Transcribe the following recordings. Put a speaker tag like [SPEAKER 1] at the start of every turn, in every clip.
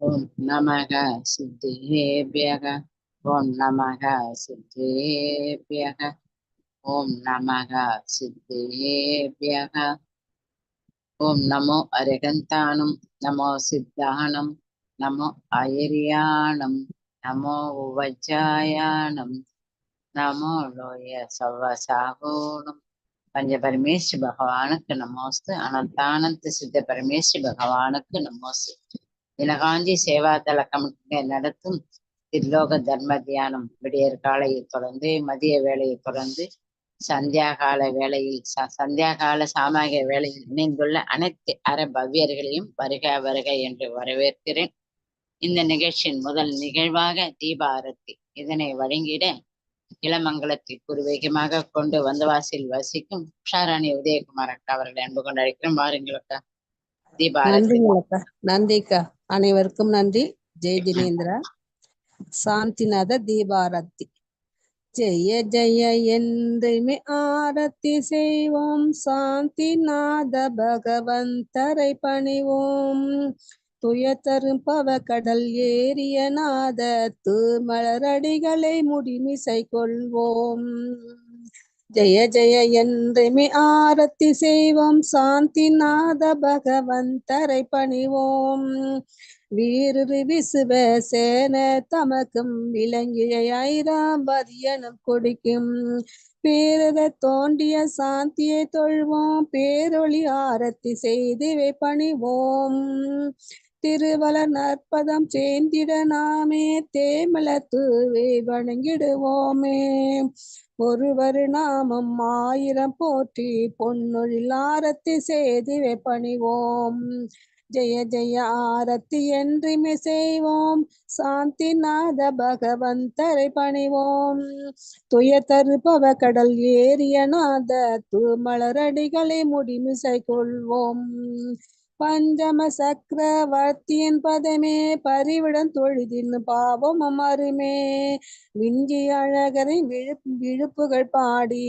[SPEAKER 1] ஓம் நமக சித்தேபியக. ஓம் நமக சித்தேபியக. ஓம் நமக சித்தேபியக. ஓம் நமோ அரகந்தானம் நமோ சித்தானம் நமோ அயரியானம் நமோ உவஜாயானம் நமோ லோய சவசாகோணம் பஞ்ச பரமேஸ்வரி பகவானுக்கு நமோஸ்து. அனந்தானந்த சித்த பரமேஸ்வரி பகவானுக்கு நமோஸ்து. தினகாஞ்சி சேவாதள கமிட்டியை நடத்தும் திருலோக தர்ம தியானம். விடியற் காலையை தொடர்ந்து மதிய வேலையை தொடர்ந்து சந்தியாகால வேளையில் ச- சாமாகிய வேளையில் இணைந்துள்ள அனைத்து அற பவ்யர்களையும் வருக வருக என்று வரவேற்கிறேன். இந்த நிகழ்ச்சியின் முதல் நிகழ்வாக தீபாரத்தி இதனை வழங்கிட இளமங்கலத்தை குருவேகமாக கொண்டு வந்தவாசில் வசிக்கும் உஷாராணி உதயகுமார் அக்கா அவர்களை அன்பு கொண்டு அழைக்கிறோம் வாருங்கள்
[SPEAKER 2] தீபாரதி நன்றிக்கா. அனைவருக்கும் நன்றி. ஜெய் ஜினேந்திரா சாந்திநாத தீபாரத்தி ஜெய ஜெய என்றுமே ஆரத்தி செய்வோம். சாந்திநாத பகவந்தரை பணிவோம். துய தரும் பவ கடல் ஏறிய நாத தூமலரடிகளை முடிமிசை கொள்வோம் ஜெய ஜெய என்றுமே ஆரத்தி செய்வோம். சாந்திநாத பகவந்தரை பணிவோம். வீரு விசுவ சேன தமக்கும் விளங்கிய ஐராம்பதியனும் கொடுக்கும். பேரத தோண்டிய சாந்தியை தொழுவோம். பேரொளி ஆரத்தி செய்துவே பணிவோம். திருவளர் நற்பதம் சேந்திட நாமே தேமல தூவே வணங்கிடுவோமே. ஒருவர் நாமம் ஆயிரம் போற்றி பொன்னொழில் ஆரத்தி செய்திவை பணிவோம். ஜெய ஜெய ஆரத்தி என்றுமே செய்வோம். சாந்திநாத பகவந்தரை பணிவோம். துய தருபவ கடல் ஏறிய நாத தூமலரடிகளை முடிமிசை கொள்வோம் பஞ்சம சக்கரவர்த்தியின் பதமே பரிவிடம் தொழுதின் பாவம் அருமே. விஞ்சி அழகரை விழு விழுப்புகள் பாடி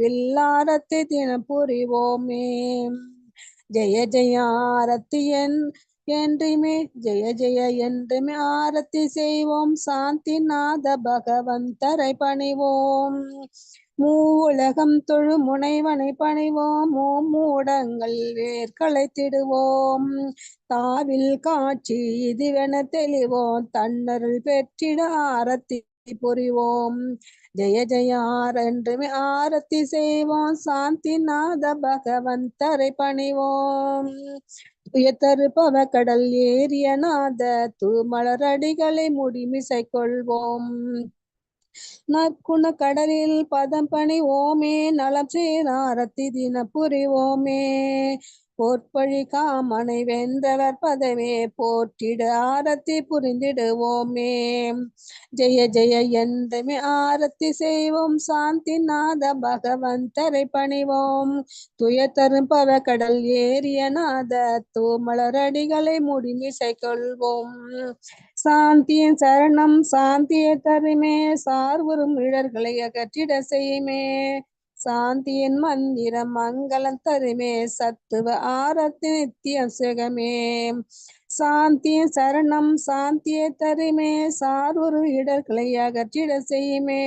[SPEAKER 2] வில்லாரத்தை தினம் புரிவோமே. ஜெய ஜெய ஆரத்தி என் என்றுமே ஜெய ஜெய என்றுமே ஆரத்தி செய்வோம். சாந்திநாத பகவந்தரை பணிவோம். மூவுலகம் தொழு முனைவனை பணிவோம். மூடங்கள் வேர்களை திடுவோம். தாவில் காட்சி இதுவென தெளிவோம். தன்னருள் பெற்றிட ஆரத்தி புரிவோம். ஜெய ஜெய ஆர் ஆரத்தி செய்வோம். சாந்திநாத பகவந்தரை பணிவோம். துயத்தருப்பவ கடல் ஏறிய நாத தூமலரடிகளை முடிமிசை கொள்வோம். நற்குண கடலில் பதம் பணி ஓமே நலம் சேராரத்தி தின புரிவோமே போர்ப்பழி காமனை வென்றவர் பதவே போற்றிடு ஆரத்தி புரிந்திடுவோமே. ஜெய ஜெய என்றுமே ஆரத்தி செய்வோம் சாந்தி நாத பகவந்தரை பணிவோம். துய தரும் பவ கடல் ஏறிய நாத தூமலரடிகளை முடிமிசை கொள்வோம் சாந்தியின் சரணம் சாந்தியை தருமே சார்வரும் இழர்களை அகற்றிட செய்யுமே. சாந்தியின் மந்திரம் மங்களம் தருமே. சத்துவ ஆரத்தி நித்திய சுகமே சாந்திய சரணம் சாந்தியை தருமே. சார்வரு இடர்களை அகற்றிட செய்யுமே.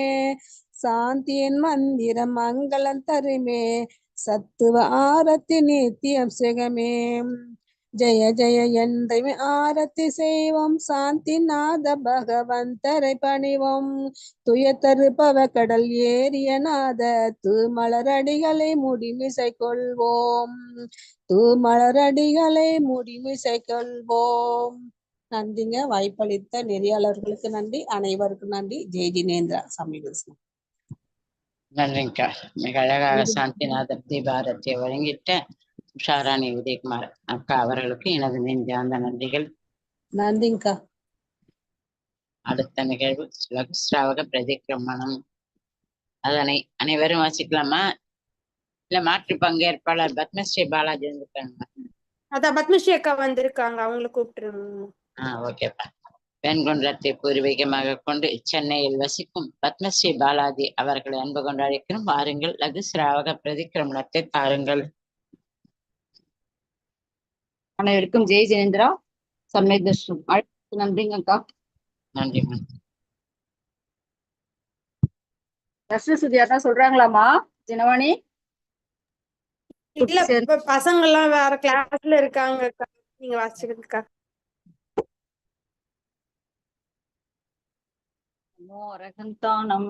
[SPEAKER 2] சாந்தியின் மந்திரம் மங்களம் தருமே. சத்துவ ஆரத்தி நித்தியம் சுகமே ஜெய ஜெய என்றுமே ஆரத்தி செய்வோம். சாந்திநாத பகவந்தரை பணிவோம். துய தருபவ கடல் ஏறிய நாத தூமலரடிகளை முடிமிசை கொள்வோம் தூமலரடிகளை முடிமிசை கொள்வோம் நன்றிங்க. வாய்ப்பளித்த நெறியாளர்களுக்கு நன்றி. அனைவருக்கும் நன்றி. ஜெய் ஜினேந்திரா. சமீபம்
[SPEAKER 1] நன்றிங்கக்கா மிக அழகாக சாந்திநாதர் தீபாரத்தியை வழங்கிட்ட உஷாராணி உதயகுமார் அக்கா அவர்களுக்கு எனது நெஞ்சார்ந்த நன்றிகள்.
[SPEAKER 2] நன்றிங்கக்கா
[SPEAKER 1] அடுத்த நிகழ்வு லகுஸ்ராவக பிரதிக்கிரமணம் அதனை அனைவரும் வாசிக்கலாமா? இல்ல மாற்று பங்கேற்பாளர் பத்மஸ்ரீ பாலாஜி இருந்திருக்காங்க
[SPEAKER 3] அதான் பத்மஸ்ரீ அக்கா வந்திருக்காங்க. அவங்கள கூப்பிட்டுருங்க.
[SPEAKER 1] ஆஹ் ஓகேப்பா பெண்குன்றத்தை பூர்வீகமாக கொண்டு சென்னையில் வசிக்கும் பத்மஸ்ரீ பாலாஜி அவர்களை அன்பு கொண்டு அழைக்கிறோம். வாருங்கள் லகு சிராவக பிரதிக்கிரமணத்தை தாருங்கள்
[SPEAKER 4] அனைவருக்கும் ஜெய் ஜெயேந்திரா. சமேத நன்றிங்க அக்கா.
[SPEAKER 1] நன்றிம்மா
[SPEAKER 4] தர்ஷன சுதி அதான் சொல்றாங்களாமா தினவாணி?
[SPEAKER 3] இல்ல பசங்க எல்லாம் வேற கிளாஸ்ல இருக்காங்க. நீங்க வாசிக்கிறதுக்கா
[SPEAKER 4] நமோ அரகந்தானம்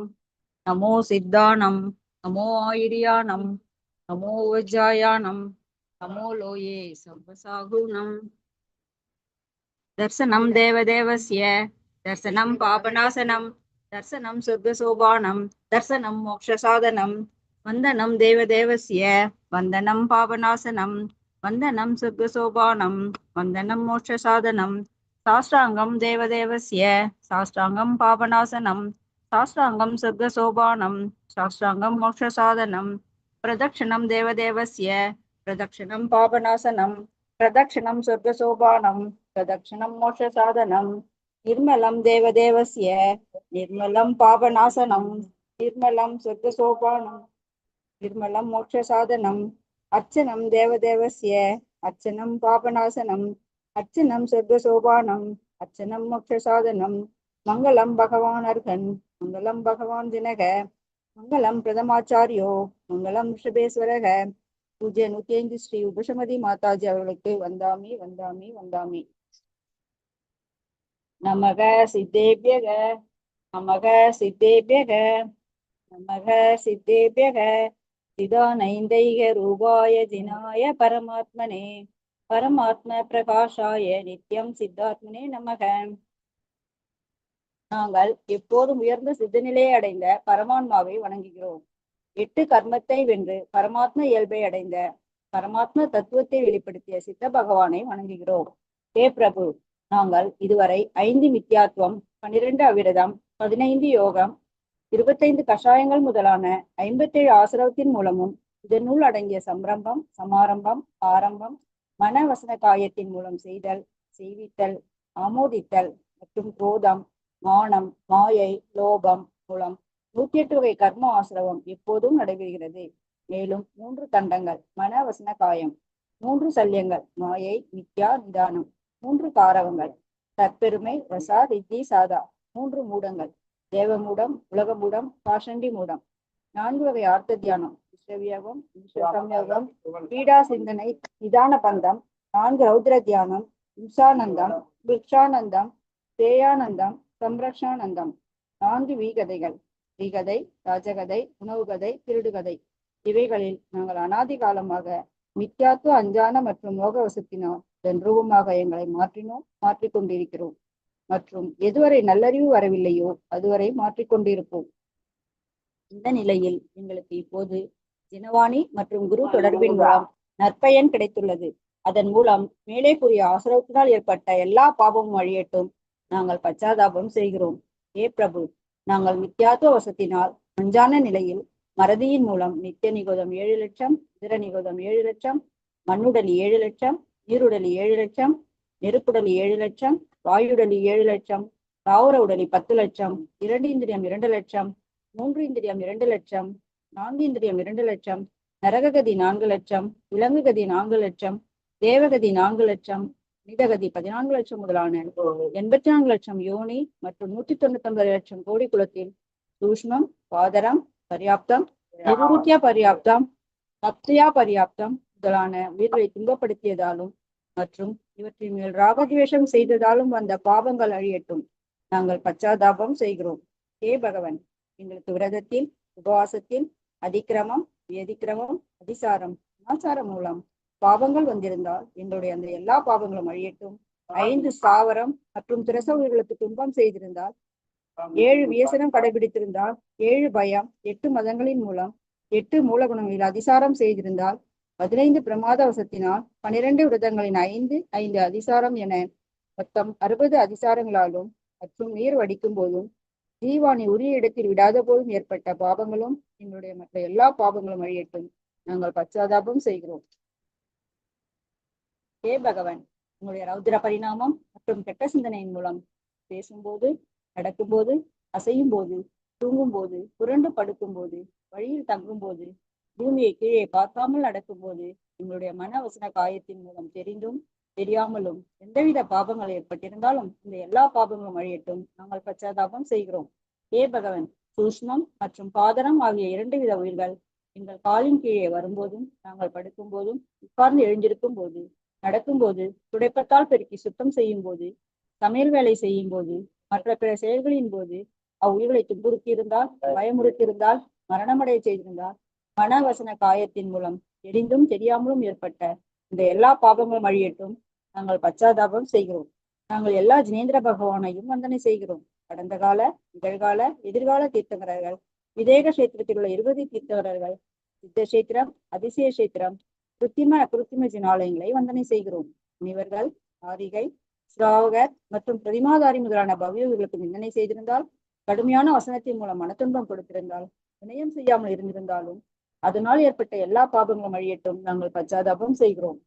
[SPEAKER 4] நமோ சித்தானம் நமோ ஆயிரியானம் நமோ வஜ்ஜாயானம் நமோ லோயே சர்வசாகுணம் தர்சனம் தேவதேவஸ்ய தர்சனம் பாபநாசனம் தர்சனம் சொர்க்கசோபானம் தர்சனம் மோக்ஷசாதனம் வந்தனம் தேவதேவஸ்ய வந்தனம் பாபநாசனம் வந்தனம் சொர்க்கசோபானம் வந்தனம் மோட்சசாதனம் சாஷ்டாங்கம் தேவதேவஸ்ய சாஷ்டாங்கம் பாபநாசனம் சாஷ்டாங்கம் சொர்க்கசோபானம் சாஷ்டாங்கம் மோட்சசாதனம் பிரதக்ஷணம் தேவதேவஸ்ய பிரதட்சிணம் பாபநாசனம் பிரதட்சிணம் சொர்க்கசோபானம் பிரதக்ஷணம் மோட்சசாதனம் நிர்மலம் தேவதேவசிய நிர்மலம் பாபநாசனம் நிர்மலம் சொர்க்கசோபானம் நிர்மலம் மோட்சசாதனம் அர்ச்சனம் தேவதேவசிய அர்ச்சனம் பாபநாசனம் அர்ச்சனம் சொர்க்கசோபானம் அர்ச்சனம் மோட்சசாதனம் மங்களம் பகவான் அர்கன் மங்களம் பகவான் தினக மங்களம் பிரதமாச்சாரியோ மங்களம் ரிஷபேஸ்வரக பூஜை நூத்தி ஐந்து ஸ்ரீ உபசமதி மாதாஜி அவர்களுக்கு வந்தாமி வந்தாமி வந்தாமி. நமக சித்தேபியக நமக சித்தேபியக நமக சித்தேபியக சிதானைந்தைக ரூபாய ஜினாய பரமாத்மனே பரமாத்ம பிரகாஷாய நித்யம் சித்தாத்மனே நமக. நாங்கள் எப்போதும் உயர்ந்த சித்தநிலையை அடைந்த பரமான்மாவை வணங்குகிறோம். எட்டு கர்மத்தை வென்று பரமாத்ம இயல்பை அடைந்த பரமாத்ம தத்துவத்தை வெளிப்படுத்திய சித்த பகவானை வணங்குகிறோம். ஹே பிரபு நாங்கள் இதுவரை ஐந்து மித்தியாத்துவம் பன்னிரண்டு அவிரதம் பதினைந்து யோகம் இருபத்தைந்து கஷாயங்கள் முதலான ஐம்பத்தேழு ஆசிரவத்தின் மூலமும் இதனுள் அடங்கிய சம்ரம்பம் சமாரம்பம் ஆரம்பம் மன வசன காயத்தின் மூலம் செய்தல் செய்வித்தல் ஆமோதித்தல் மற்றும் குரோதம் மானம் மாயை லோபம் மூலம் நூத்தி எட்டு வகை கர்ம ஆசிரவம் எப்போதும் நடைபெறுகிறது. மேலும் மூன்று தண்டங்கள் மன வசன காயம் மூன்று சல்யங்கள் மாயை நித்யா நிதானம் மூன்று காரவங்கள் தற்பெருமை ரசா ரித்தி சாதா மூன்று மூடங்கள் தேவமூடம் உலகமூடம் பாஷண்டி மூடம். நான்கு வகை ஆர்த்த தியானம் விஸ்வவியோகம் விஸ்வசம்யோகம் பீடா சிந்தனை நிதான பந்தம் நான்கு ரௌத்ர தியானம் இம்சானந்தம் விக்ஷானந்தம் தேயானந்தம் சம்ரக்ஷானந்தம் நான்கு வீகதைகள். ஸ்ரீகதை ராஜகதை உணவுகதை திருடுகதை. இவைகளில் நாங்கள் அனாதி காலமாக மித்யாத்துவ அஞ்சான மற்றும் மோக வசத்தினால் இதன் ரூபமாக எங்களை மாற்றினோம் மாற்றிக்கொண்டிருக்கிறோம் மற்றும் எதுவரை நல்லறிவு வரவில்லையோ அதுவரை மாற்றிக்கொண்டிருப்போம் இந்த நிலையில் எங்களுக்கு இப்போது தினவாணி மற்றும் குரு தொடர்பின் மூலம் நற்பயன் கிடைத்துள்ளது. அதன் மூலம் மேலே கூறிய ஆசிரவத்தினால் ஏற்பட்ட எல்லா பாவமும் அழியட்டும். நாங்கள் பச்சாதாபம் செய்கிறோம். ஏ பிரபு நாங்கள் நித்தியாத்துவ வசத்தினால் அஞ்சான நிலையில் மறதியின் மூலம் நித்திய நிகோதம் ஏழு லட்சம் இதர நிகோதம் ஏழு லட்சம் மண்ணுடலி ஏழு லட்சம் நீருடலி ஏழு லட்சம் நெருப்புடலி ஏழு லட்சம் வாயுடலி ஏழு லட்சம் தாவர உடலி பத்து லட்சம் இரண்டு இந்திரியம் இரண்டு லட்சம் மூன்று இந்திரியம் இரண்டு லட்சம் நான்கு இந்திரியம் இரண்டு லட்சம் நரககதி நான்கு லட்சம் விலங்குகதி நான்கு லட்சம் தேவகதி நான்கு லட்சம் நிதகதி பதினான்கு லட்சம் முதலான எண்பத்தி நான்கு லட்சம் யோனி மற்றும் நூத்தி தொண்ணூத்தி ஒன்பது லட்சம் கோடி குலத்தில் சூஷ்மம் பாதரம் பர்யாப்தம் நிருத்தியா பர்யாப்தம் சப்தியா பர்யாப்தம் முதலான உயிர்களை துன்பப்படுத்தியதாலும் மற்றும் இவற்றின் மேல் ராகத்வேஷம் செய்ததாலும் வந்த பாவங்கள் அழியட்டும். நாங்கள் பச்சாதாபம் செய்கிறோம். ஹே பகவன் எங்களுக்கு விரதத்தில் உபவாசத்தில் அதிக்கிரமம் வியதிக்கிரமம் அதிசாரம் ஆச்சாரம் மூலம் பாவங்கள் வந்திருந்தால் எங்களுடைய அந்த எல்லா பாவங்களும் அழியட்டும். ஐந்து ஸ்தாவரம் மற்றும் திரச உயிர்களுக்கு துன்பம் செய்திருந்தால் ஏழு வியசனம் கடைபிடித்திருந்தால் ஏழு பயம் எட்டு மதங்களின் மூலம் எட்டு மூலகுணங்களில் அதிசாரம் செய்திருந்தால் பதினைந்து பிரமாத வசத்தினால் பனிரெண்டு விரதங்களின் ஐந்து ஐந்து அதிசாரம் என மொத்தம் அறுபது அதிசாரங்களாலும் மற்றும் நீர் வடிக்கும் போதும் ஜீவானை உரிய இடத்தில் விடாத போதும் ஏற்பட்ட பாவங்களும் எங்களுடைய மற்ற எல்லா பாவங்களும் அழியட்டும். நாங்கள் பச்சாதாபம் செய்கிறோம். ஹே பகவன். உங்களுடைய ரௌத்ர பரிணாமம் மற்றும் கெட்ட சிந்தனையின் மூலம் பேசும்போது நடக்கும்போது அசையும் போது தூங்கும் போது புரண்டு படுக்கும் போது வழியில் தங்கும் போது பூமியை கீழே பார்க்காமல் நடக்கும்போது எங்களுடைய மன வசன காயத்தின் மூலம் தெரிந்தும் தெரியாமலும் எந்தவித பாபங்கள் ஏற்பட்டிருந்தாலும் இந்த எல்லா பாபங்களும் அழியட்டும். நாங்கள் பச்சாதாபம் செய்கிறோம். ஏ பகவன் சூஷ்மம் மற்றும் பாதரம் ஆகிய இரண்டு வித உயிர்கள் எங்கள் காலின் கீழே வரும்போதும் நாங்கள் படுக்கும் போதும் உட்கார்ந்து எழுந்திருக்கும் போது நடக்கும்போது துடைப்பத்தால் பெருக்கி சுத்தம் செய்யும் போது சமையல் வேலை செய்யும் போது மற்ற பிற செயல்களின் போது அவ்வுயிர்களை துன்புறுத்தியிருந்தால் பயமுறுத்தியிருந்தால் மரணமடைய செய்திருந்தால் மன வசன காயத்தின் மூலம் தெரிந்தும் தெரியாமலும் ஏற்பட்ட இந்த எல்லா பாபங்களும் அழியட்டும். நாங்கள் பச்சாதாபம் செய்கிறோம். நாங்கள் எல்லா ஜினேந்திர பகவானையும் வந்தனை செய்கிறோம். கடந்த கால நிகழ்கால எதிர்கால தீர்த்தங்கரர்கள் விதேக கஷேத்திரத்தில் உள்ள இருபது தீர்த்தகரர்கள் சித்த கஷேத்திரம் அதிசய கஷேத்திரம் கிருத்திம கிருத்திம ஜினாலயங்களை வந்தனை செய்கிறோம். முனிவர்கள் ஆரிகை ஸ்ராவகர் மற்றும் பிரதிமாதாரி முதலான பவ்யர்களுக்கு நிந்தனை செய்திருந்தால் கடுமையான வசனத்தின் மூலம் மனத்துன்பம் கொடுத்திருந்தால் வினயம் செய்யாமல் இருந்திருந்தாலும் அதனால் ஏற்பட்ட எல்லா பாபங்களும் அழியட்டும். நாங்கள் பச்சாதாபம் செய்கிறோம்.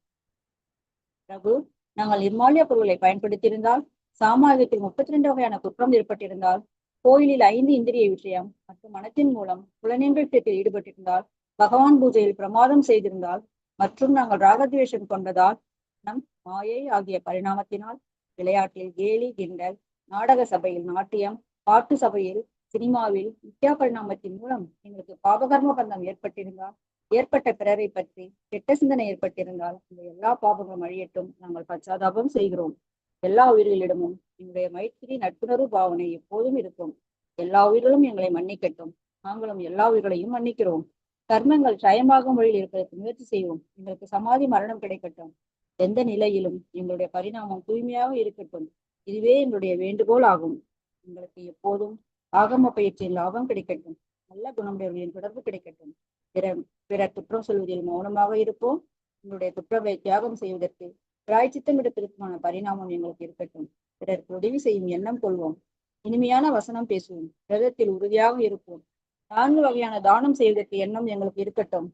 [SPEAKER 4] பிரபு நாங்கள் நிர்மால்ய பொருள்களை பயன்படுத்தியிருந்தால் சாமானியத்தில் முப்பத்தி ரெண்டு வகையான குற்றம் ஏற்பட்டிருந்தால் கோயிலில் ஐந்து இந்திரிய விஷயம் மற்றும் மனத்தின் மூலம் புலனேந்திர ஈடுபட்டிருந்தால் பகவான் பூஜையில் பிரமாதம் செய்திருந்தால் மற்றும் நாங்கள் ராகத்வேஷம் கொண்டதால் நம் மாயை ஆகிய பரிணாமத்தினால் விளையாட்டில் கேலி கிண்டல் நாடக சபையில் நாட்டியம் பாட்டு சபையில் சினிமாவில் வித்யா பரிணாமத்தின் மூலம் எங்களுக்கு பாபகர்ம பந்தம் ஏற்பட்டிருந்தால் ஏற்பட்ட பிறரை பற்றி கெட்ட சிந்தனை ஏற்பட்டிருந்தால் இந்த எல்லா பாபங்களும் அழியட்டும். நாங்கள் பச்சாதாபம் செய்கிறோம். எல்லா உயிர்களிடமும் எங்களுடைய மைத்திரி நட்புணர்வு பாவனை எப்போதும் இருக்கும். எல்லா உயிர்களும் எங்களை மன்னிக்கட்டும். நாங்களும் எல்லா உயிர்களையும் மன்னிக்கிறோம். கர்மங்கள் ஜயமாகும் வழியில் இருப்பதற்கு முயற்சி செய்வோம். எங்களுக்கு சமாதி மரணம் கிடைக்கட்டும். எந்த நிலையிலும் எங்களுடைய பரிணாமம் தூய்மையாக இருக்கட்டும். இதுவே எங்களுடைய வேண்டுகோள் ஆகும். எங்களுக்கு எப்போதும் ஆகம பயிற்சியின் லாபம் கிடைக்கட்டும். நல்ல குணமுடையவர்களின் தொடர்பு கிடைக்கட்டும். பிற பிறர் குற்றம் சொல்வதில் மௌனமாக இருப்போம். எங்களுடைய துற்றவை தியாகம் செய்வதற்கு பிராய்ச்சித்தம் எடுப்பதற்கான பரிணாமம் எங்களுக்கு இருக்கட்டும். பிறருக்கு உதவி செய்யும் எண்ணம் கொள்வோம். இனிமையான வசனம் பேசுவோம். விரதத்தில் உறுதியாக இருப்போம். நான்கு வகையான தானம் செய்வதற்கு எண்ணம் எங்களுக்கு இருக்கட்டும்.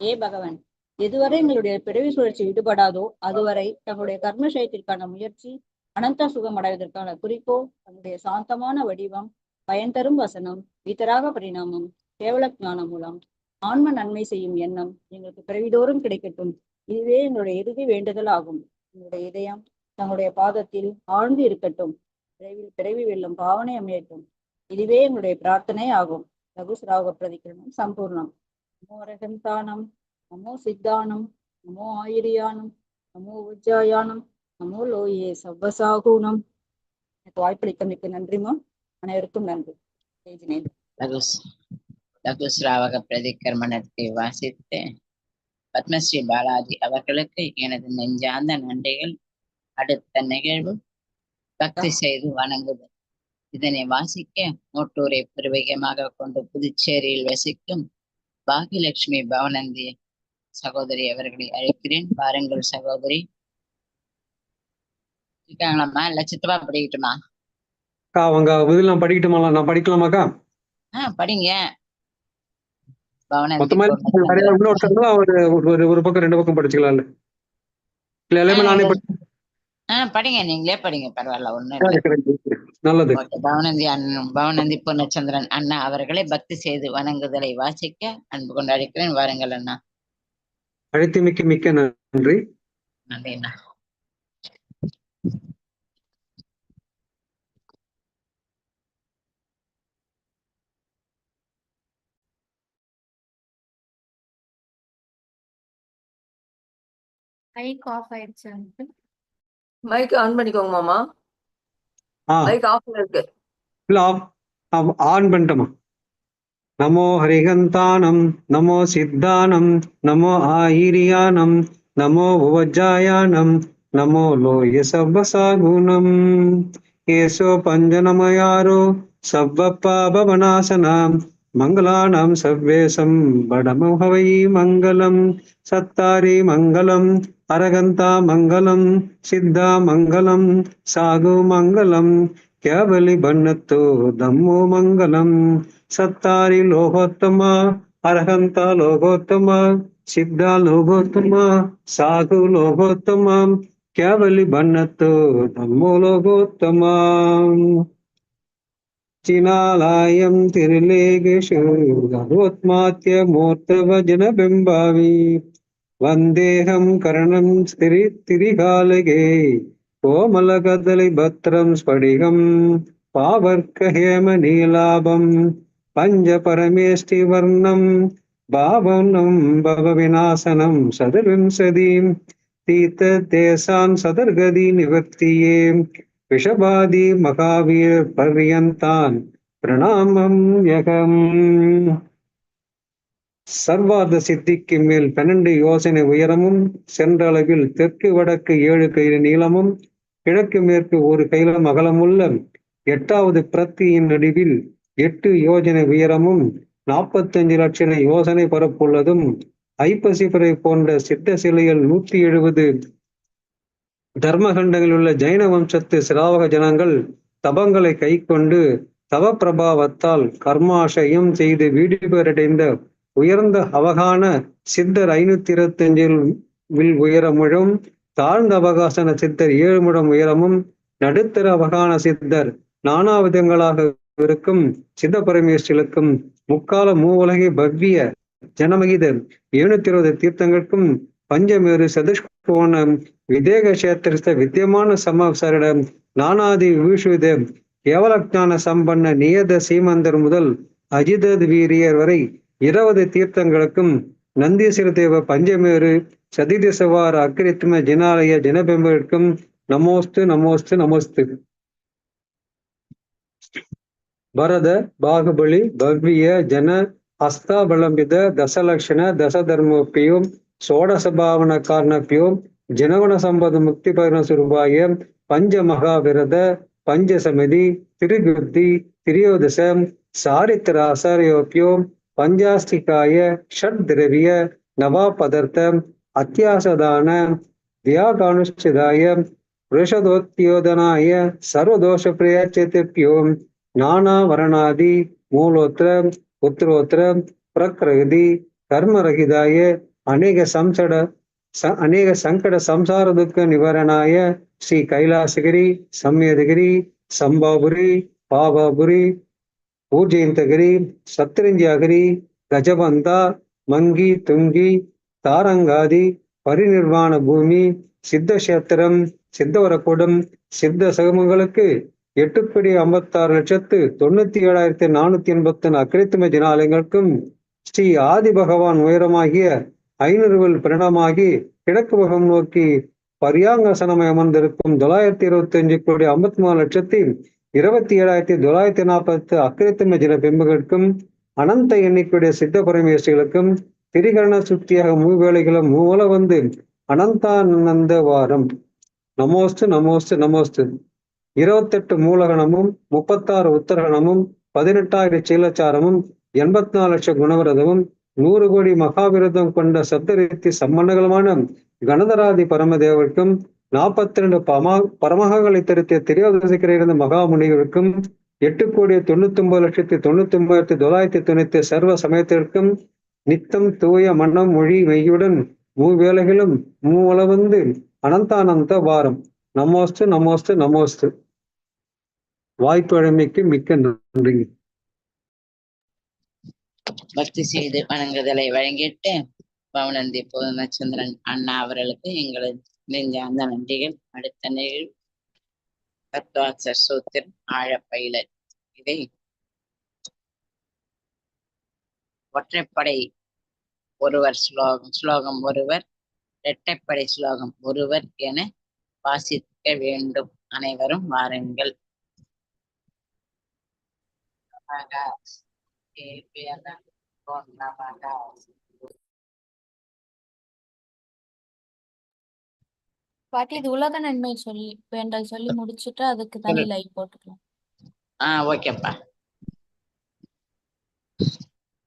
[SPEAKER 4] ஏ பகவன் எதுவரை எங்களுடைய பிறவி சுழற்சி ஈடுபடாதோ அதுவரை தங்களுடைய கர்மசயத்திற்கான முயற்சி அனந்த சுகம் அடைவதற்கான குறிக்கோள் தன்னுடைய சாந்தமான வடிவம் பயன் தரும் வசனம் வீத்தராக பரிணாமம் கேவல ஞானம் மூலம் ஆன்ம நன்மை செய்யும் எண்ணம் எங்களுக்கு பிறவிதோறும் கிடைக்கட்டும். இதுவே எங்களுடைய இறுதி வேண்டுதல் ஆகும். எங்களுடைய இதயம் தங்களுடைய பாதத்தில் ஆழ்ந்து இருக்கட்டும். விரைவில் பிறவி வெல்லும் பாவனை அமையட்டும். இதுவே எங்களுடைய பிரார்த்தனை ஆகும். லகு சிராக பிரதிகரணம் சம்பூர்ணம். நமோ அரகந்தானம் நமோ சித்தானம் நமோ ஆயிரியானம் நமோ உஜ்ஜாயானம் நமோ லோயே சவ்வசாகுணம். எனக்கு வாய்ப்பளித்த மிக்க நன்றிமா அனைவருக்கும் நன்றி.
[SPEAKER 1] லகு ஸ்ராவக சிராவக பிரதிக்கிரமணத்தை வாசித்து பத்மஸ்ரீ பாலாஜி அவர்களுக்கு எனது நெஞ்சார்ந்த நன்றிகள். அடுத்த நிகழ்வு பக்தி செய்து வணங்குதல் இதனை வாசிக்க மோட்டூரை பூர்வீகமாக கொண்டு புதுச்சேரியில் வசிக்கும் பாகியலட்சுமி பவனந்தி சகோதரி அவர்களை அழைக்கிறேன். பாருங்கள் சகோதரி. இருக்காங்களாம்மா? இல்ல சித்தப்பா படிக்கட்டுமா?
[SPEAKER 5] அக்கா அவங்க இதெல்லாம் படிக்கட்டுமா நான் படிக்கலாமாக்கா?
[SPEAKER 1] ஆஹ் படிங்க.
[SPEAKER 5] ஒரு ஒரு பக்கம் ரெண்டு பக்கம் படிச்சுக்கலாம்ல இல்ல? எல்லாமே நானே படி-
[SPEAKER 1] ஆஹ் படிங்க. நீங்களே படிங்க. பரவாயில்ல
[SPEAKER 5] கிடைக்கும். நல்லது.
[SPEAKER 1] பவனந்தி அண்ணன் பவனந்தி பூர்ணச்சந்திரன் அண்ணா அவர்களை பக்தி செய்து வணங்குதலை வாசிக்க அன்பு கொண்டு அழைக்கிறேன் வாருங்கள் அண்ணா.
[SPEAKER 5] அழைத்தமைக்கு மிக்க நன்றி.
[SPEAKER 1] நன்றி அண்ணா.
[SPEAKER 3] மைக் ஆஃப் ஆயிடுச்சு.
[SPEAKER 6] மைக் ஆன் பண்ணிக்கோங்க மாமா. மைக் ஆஃப்ல இருக்கு.
[SPEAKER 5] இல்ல ஆஃப் ஆன் பண்ணிட்டோமா? நமோ ஹரிகந்தானம் நமோ சித்தானம் நமோ ஆயிரியானம் நமோ உவஜாயானம் நமோ லோய சவ்வசாகுணம் ஏசோ பஞ்சனமயாரோ சவ்வப்பாபவநாசனாம் மங்களானாம் சவ்வேசம் வடமஹவை மங்களம் சத்தாரி மங்களம் అరగంతా మంగళం సిద్ధా మంగళం సాగు మంగళం కేవలి బన్నత్తు దమ్ము మంగళం. సత్తారి లోహోత్తమ అర్హంత లోహోత్తమ సిద్ధ లోహోత్తమ సాగు లోహోత్తమ కేవలి బన్నత్తు దమ్ము లోహోత్తమ చినాలయం తిరులేగేషు గర్వోత్మాత్య మూర్తవ జన బింబావి வந்தேகம் கரணம் திரி திரிகாலகே. கோமலகதலை பத்ரம் ஸ்படிகம் பாவர்க்க ஹேம நீலாபம் பஞ்ச பரமேஷ்டி வர்ணம் பாவனம் பவவிநாசனம் சதுர்விம்சதீம் தீர்த்த தேசான் சதுர்கதி நிவர்த்தியே. விஷபாதி மகாவீர் பர்யந்தான் பிரணாமம் யகம். சர்வார்த்த சித்திக்கு மேல் பன்னெண்டு யோசனை உயரமும் சென்றளவில் தெற்கு வடக்கு ஏழு கைல நீளமும் கிழக்கு மேற்கு ஒரு கையிலும் அகலமுள்ள எட்டாவது பிரத்தியின் நடுவில் எட்டு யோஜனை உயரமும் நாற்பத்தஞ்சு லட்சம் யோசனை பரப்புள்ளதும் ஐப்பசிபரை போன்ற சித்த சிலையில் நூத்தி எழுபது தர்மகண்டங்களில் உள்ள ஜைன வம்சத்து சிராவக ஜனங்கள் தபங்களை கைக்கொண்டு தவ பிரபாவத்தால் கர்மாசயம் செய்து வீடுபேரடைந்த உயர்ந்த அவகான சித்தர் ஐநூத்தி இருபத்தி அஞ்சில் வில் உயரமுழும் தாழ்ந்த அவகாசன சித்தர் ஏழு முழம் உயரமும் நடுத்தர அவகான சித்தர் நானா விதங்களாக இருக்கும் சித்த பரமேஸ்வருக்கும் முக்கால மூவுலகை பவ்ய ஜனமகித எழுநூத்தி இருபது தீர்த்தங்களுக்கும் பஞ்சமேரு சதுஷ்கோண விதேக கஷேத்திரஸ்த வித்தியமான சமசரட நானாதி விபூஷித கேவலஜான சம்பன்ன நியத சீமந்தர் முதல் அஜிதத் வீரியர் வரை இருபது தீர்த்தங்களுக்கும் நந்தீஸ்வரதேவ பஞ்சமேரு சதிதிசவார் அக்ரித்ம ஜினாலய ஜனபெம்பருக்கும் நமோஸ்து நமோஸ்து நமோஸ்து. பரத பாகுபலி பவ்ய ஜன ஹஸ்தாபலம்பித தசலக்ஷண தசதர்மப்பியும் சோடசபாவன காரணப்பியும் ஜனவன சம்பத முக்தி பயண சுரூபாய பஞ்ச மகாவிரத பஞ்சசமிதி திருகுப்தி திரியோதசம் சாரித்திர அசாரியோப்பியோம் பஞ்சாஸ்திகாய ஷட் திரவிய நவா பதர்த்தம் அத்தியாசதான வியாகானுஷ்டிதாய ரிஷதோத்தியோதனாய சர்வதோஷ பிரியாச்சித்தியோ நானா வரணாதி மூலோத்திர உத்திரோத்திர பிரக்ரதி கர்மரகிதாய அநேக சம்சட ச அநேக சங்கட சம்சார துக்க நிவாரணாய ஸ்ரீ கைலாசகிரி சம்யதகிரி சம்பாபுரி பாபாபுரி பூஜயந்தகிரி சத்திரஞ்சி அகிரி கஜபந்தா மங்கி துங்கி தாரங்காதி பரிநிர்வாண பூமி சித்த சேத்திரம் சித்தவரக்கூடம் சித்த சகமங்களுக்கு எட்டுப்படி ஐம்பத்தாறு லட்சத்து தொண்ணூத்தி ஏழாயிரத்தி நானூத்தி எண்பத்தி அக்கிரித்தும ஜனாலயங்களுக்கும் ஸ்ரீ ஆதி பகவான் உயரமாகிய ஐநூறுவில் பிரணமாகி கிழக்கு முகம் நோக்கி பரியாங்கசனமை அமர்ந்திருக்கும் தொள்ளாயிரத்தி இருபத்தி அஞ்சு கோடி ஐம்பத்தி மூணு லட்சத்தி இருபத்தி ஏழாயிரத்தி தொள்ளாயிரத்தி நாற்பத்தி அக்கிரித்தும சில பிம்பங்களுக்கும் அனந்த எண்ணிக்கையுடைய சித்த பரமேஸ்வரிகளுக்கும் திரிகரண சுத்தியாக மூவேளைகளும் மூல வந்து அனந்தானந்த வாரம். நமோஸ்து நமோஸ்து நமோஸ்து. இருபத்தெட்டு மூலகணமும் முப்பத்தாறு உத்தரகணமும் பதினெட்டாயிரம் சீலச்சாரமும் எண்பத்தி நாலு லட்சம் குணவிரதமும் நூறு கோடி மகாவிரதம் கொண்ட சப்தரித்தி சம்பந்தங்களுமான கணதராதி பரமதேவருக்கும் நாற்பத்தி ரெண்டு பமா பரமகங்களை திருத்திய திரியோதசிக்கரை இருந்த மகாமுனிகளுக்கும் எட்டு கோடி தொண்ணூத்தி ஒன்பது லட்சத்தி தொண்ணூத்தி ஒன்பதாயிரத்தி தொள்ளாயிரத்தி தொண்ணூத்தி சர்வ சமயத்திற்கும் நித்தம் தூய மன்னம் மொழி மெய்யுடன் மூவேளைகளும் மூவளவந்து அனந்தானந்த வாரம். நமோஸ்து நமோஸ்து நமோஸ்து. வாய்ப்பழமைக்கு மிக்க நன்றிங்க
[SPEAKER 1] பக்தி செய்து வணங்குதலை வழங்கிட்டு பவனந்தி பூர்ணச்சந்திரன் அண்ணா அவர்களுக்கு எங்களது நெஞ்சார்ந்த நன்றிகள் அடுத்த நிகழ் தத்வாசர் சூத்திரம் ஆழப்பயிலர் இதை ஒற்றைப்படை ஒருவர் ஸ்லோகம் ஸ்லோகம் ஒருவர் இரட்டைப்படை ஸ்லோகம் ஒருவர் என வாசிக்க வேண்டும் அனைவரும் வாருங்கள்
[SPEAKER 7] பாட்டி இது உலக நன்மை சொல்லி வேண்டல் சொல்லி முடிச்சுட்டு அதுக்கு தனி லைவ் போட்டுக்கலாம்.
[SPEAKER 1] ஆஹ் ஓகேப்பா.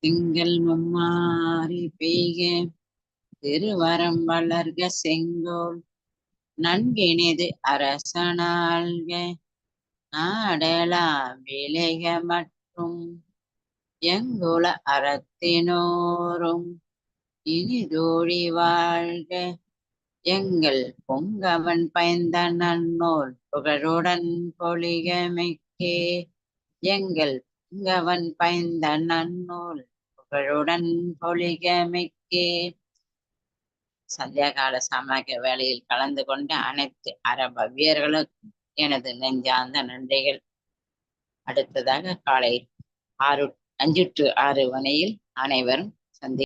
[SPEAKER 1] திங்கள் மும்மாறி பெய்க திருவரம் வளர்க செங்கோல் நன்கினிது அரசனாள்க நாடலா விளைக மற்றும் எங்குல அறத்தினோரும் இனிதோழி வாழ்க எங்கள் பொங்கவன் பயந்த நன்னோல் புகழுடன் பொலிகமைக்கே. எங்கள் பொங்கவன் பயந்த நன்னோல் புகழுடன் பொலிகமைக்கே. சந்தியாகால சமக வேளையில் கலந்து கொண்ட அனைத்து அரபவியர்களுக்கும் எனது நெஞ்சார்ந்த நன்றிகள். அடுத்ததாக காலை ஆறு அஞ்சு டு ஆறு மணியில் அனைவரும் சந்தி